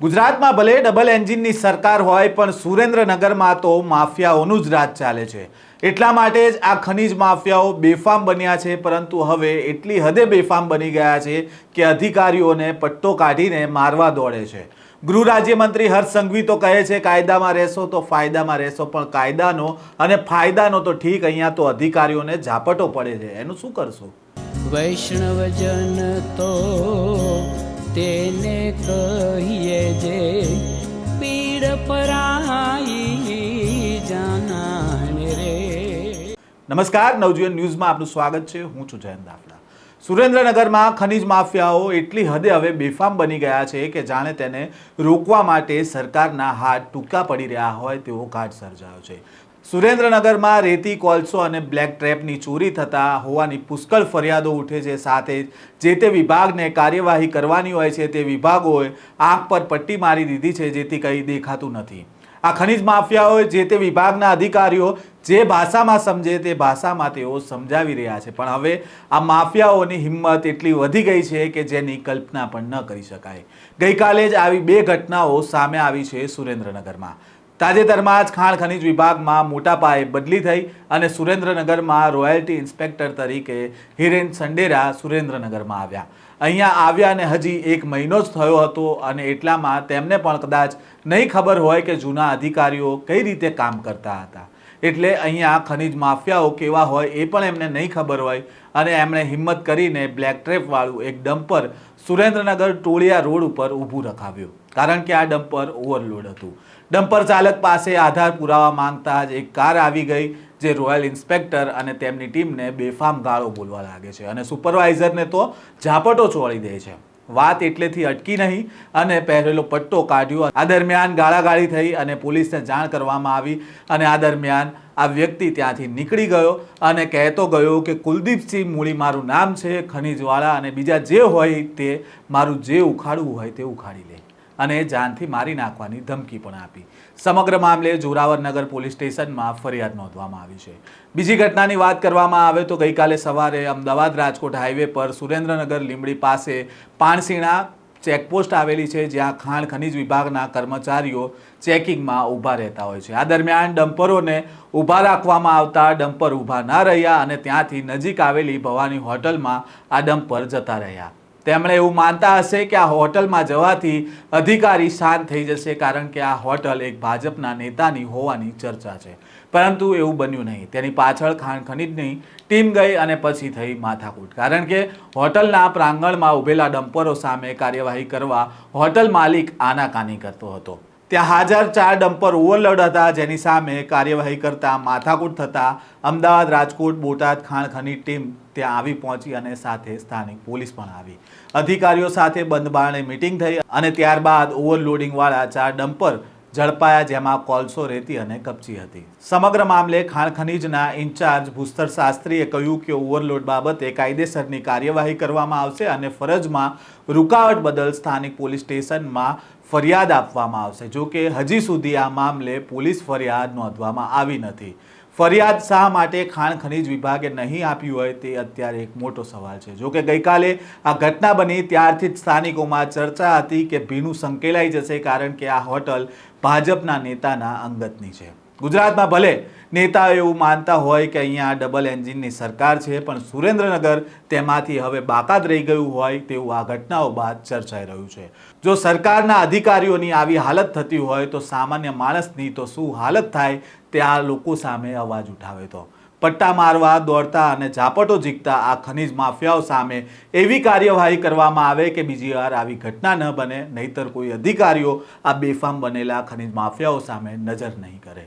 ગુજરાતમાં ભલે ડબલ એન્જિનની સરકાર હોય, પણ સુરેન્દ્રનગરમાં તો માફિયાઓનું જ રાજ ચાલે છે. એટલા માટે જ આ ખનીજ માફિયાઓ બેફામ બન્યા છે, પરંતુ હવે એટલી હદે બેફામ બની ગયા છે કે અધિકારીઓને પટ્ટો કાઢીને મારવા દોડે છે. ગૃહ રાજ્યમંત્રી હર્ષ સંઘવી તો કહે છે, કાયદામાં રહેશો તો ફાયદામાં રહેશો, પણ કાયદાનો અને ફાયદાનો તો ઠીક અહીંયા તો અધિકારીઓને ઝાપટો પડે છે. એનું શું કરશો? વૈષ્ણવજન તો તેને કહીએ જે પીડ પરાઈ જાનાને રે. નમસ્કાર, નવજીવન ન્યૂઝમાં આપનું સ્વાગત છે. હું છું જયંત દાફડા. સુરેન્દ્રનગરમાં ખનીજ માફિયાઓ એટલી હદે હવે બેફામ બની ગયા છે કે જાણે તેને રોકવા માટે સરકારના હાથ ટૂંકા પડી રહ્યા હોય તેવો ઘાટ સર્જાયો છે. સુરેન્દ્રનગરમાં રેતી, કોલસો અને બ્લેક ટ્રેપની ચોરી થતા હોવાની પુષ્કળ ફરિયાદો ઉઠે છે. સાથે જ તે વિભાગને કાર્યવાહી કરવાની હોય છે તે વિભાગોએ આગ પર પટ્ટી મારી દીધી છે જેથી કંઈ દેખાતું નથી. આ ખનિજ માફિયાઓએ જે તે વિભાગના અધિકારીઓ જે ભાષામાં સમજે તે ભાષામાં તેઓ સમજાવી રહ્યા છે. પણ હવે આ માફિયાઓની હિંમત એટલી વધી ગઈ છે કે જેની કલ્પના પણ ન કરી શકાય. ગઈકાલે જ આવી બે ઘટનાઓ સામે આવી છે સુરેન્દ્રનગરમાં. તાજેતરમાં જ ખાણ ખનિજ વિભાગમાં મોટા પાયે બદલી થઈ અને સુરેન્દ્રનગરમાં રોયલ્ટી ઇન્સ્પેક્ટર તરીકે હિરેન સંડેરા સુરેન્દ્રનગરમાં આવ્યા. અહીંયા આવ્યા અને હજી એક મહિનો જ થયો હતો અને એટલામાં તેમને પણ કદાચ નહીં ખબર હોય કે જૂના અધિકારીઓ કઈ રીતે કામ કરતા હતા. એટલે અહીંયા ખનીજ માફિયાઓ કેવા હોય એ પણ એમને નહીં ખબર હોય. અને એમણે હિંમત કરીને બ્લેક ટ્રેપવાળું એક ડમ્પર સુરેન્દ્રનગર ટોળિયા રોડ ઉપર ઊભું રખાવ્યું. કારણ કે આ ડમ્પર ઓવરલોડ હતું. ડમ્પર ચાલક પાસે આધાર પુરાવા માંગતા જ એક કાર આવી ગઈ, જે રોયલ ઇન્સ્પેક્ટર અને તેમની ટીમને બેફામ ગાળો બોલવા લાગે છે. અને સુપરવાઇઝરને તો ઝાપટો ચોળી દે છે. વાત એટલેથી અટકી નહીં અને પહેરેલો પટ્ટો કાઢ્યો. આ દરમિયાન ગાળાગાળી થઈ અને પોલીસને જાણ કરવામાં આવી અને આ દરમિયાન આ વ્યક્તિ ત્યાંથી નીકળી ગયો અને કહેતો ગયો કે, કુલદીપસિંહ મૂળી મારું નામ છે, ખનીજવાળા અને બીજા જે હોય તે મારું જે ઉખાડવું હોય તે ઉખાડી લે. અને જાનથી મારી નાખવાની ધમકી પણ આપી. સમગ્ર મામલે જોરાવરનગર પોલીસ સ્ટેશનમાં ફરિયાદ નોંધવામાં આવી છે. બીજી ઘટનાની વાત કરવામાં આવે તો ગઈકાલે સવારે અમદાવાદ રાજકોટ હાઈવે પર સુરેન્દ્રનગર લીંબડી પાસે પાણસીણા ચેકપોસ્ટ આવેલી છે, જ્યાં ખાણ ખનિજ વિભાગના કર્મચારીઓ ચેકિંગમાં ઊભા રહેતા હોય છે. આ દરમિયાન ડમ્પરોને ઊભા રાખવામાં આવતા ડમ્પર ઊભા ન રહ્યા અને ત્યાંથી નજીક આવેલી ભવાની હોટલમાં આ ડમ્પર જતા રહ્યા. તેમણે એવું માનતા હશે કે આ હોટલમાં જવાથી અધિકારી શાંત થઈ જશે કારણ કે આ હોટલ એક ભાજપના નેતાની હોવાની ચર્ચા છે. પરંતુ એવું બન્યું નહીં. તેની પાછળ ખાણ ખનીજની ટીમ ગઈ અને પછી થઈ માથાકૂટ. કારણ કે હોટલના પ્રાંગણમાં ઊભેલા ડમ્પરો સામે કાર્યવાહી કરવા હોટલ માલિક આનાકાની કરતો હતો. ત્યાં હાજર ચાર ડમ્પર ઓવરલોડ હતા, જેની સામે કાર્યવાહી કરતા માથાકૂટ થતા અમદાવાદ, રાજકોટ, બોટાદ, ખાણ ખનીજ ટીમ ત્યાં આવી પહોંચી અને સાથે સ્થાનિક પોલીસ પણ આવી. અધિકારીઓ સાથે બંધબારણે મિટિંગ થઈ અને ત્યારબાદ ઓવરલોડિંગવાળા ચાર ડમ્પર ઝડપાયા જેમાં કોલસો રેતી અને કપચી હતી. સમગ્ર મામલે ખાણ ખનીજના ઇન્ચાર્જ ભૂસ્તર શાસ્ત્રીએ કહ્યું કે ઓવરલોડ બાબતે કાયદેસરની કાર્યવાહી કરવામાં આવશે અને ફરજમાં રૂકાવટ બદલ સ્થાનિક પોલીસ સ્ટેશનમાં ફરિયાદ આપવામાં આવશે. જો કે હજી સુધી આ મામલે પોલીસ ફરિયાદ નોંધવામાં આવી નથી. ફરિયાદ શા માટે ખાણ ખનીજ વિભાગે નહીં આપ્યું હોય તે અત્યારે એક મોટો સવાલ છે. જોકે ગઈકાલે આ ઘટના બની ત્યારથી જ સ્થાનિકોમાં ચર્ચા હતી કે ભીનું સંકેલાઈ જશે કારણ કે આ હોટલ ભાજપના નેતાના અંગતની છે. ગુજરાતમાં ભલે નેતાઓ એવું માનતા હોય કે અહીંયા ડબલ એન્જિનની સરકાર છે, પણ સુરેન્દ્રનગર તેમાંથી હવે બાકાત રહી ગયું હોય તેવું આ ઘટનાઓ બાદ ચર્ચાઈ રહ્યું છે. જો સરકારના અધિકારીઓની આવી હાલત થતી હોય તો સામાન્ય માણસની તો શું હાલત થાય તે આ લોકો સામે અવાજ ઉઠાવે તો. પટ્ટા મારવા, દોડતા અને ઝાપટો ઝીકતા આ ખનીજ માફિયાઓ સામે એવી કાર્યવાહી કરવામાં આવે કે બીજી વાર આવી ઘટના ન બને, નહીતર કોઈ અધિકારીઓ આ બેફામ બનેલા ખનીજ માફિયાઓ સામે નજર નહીં કરે.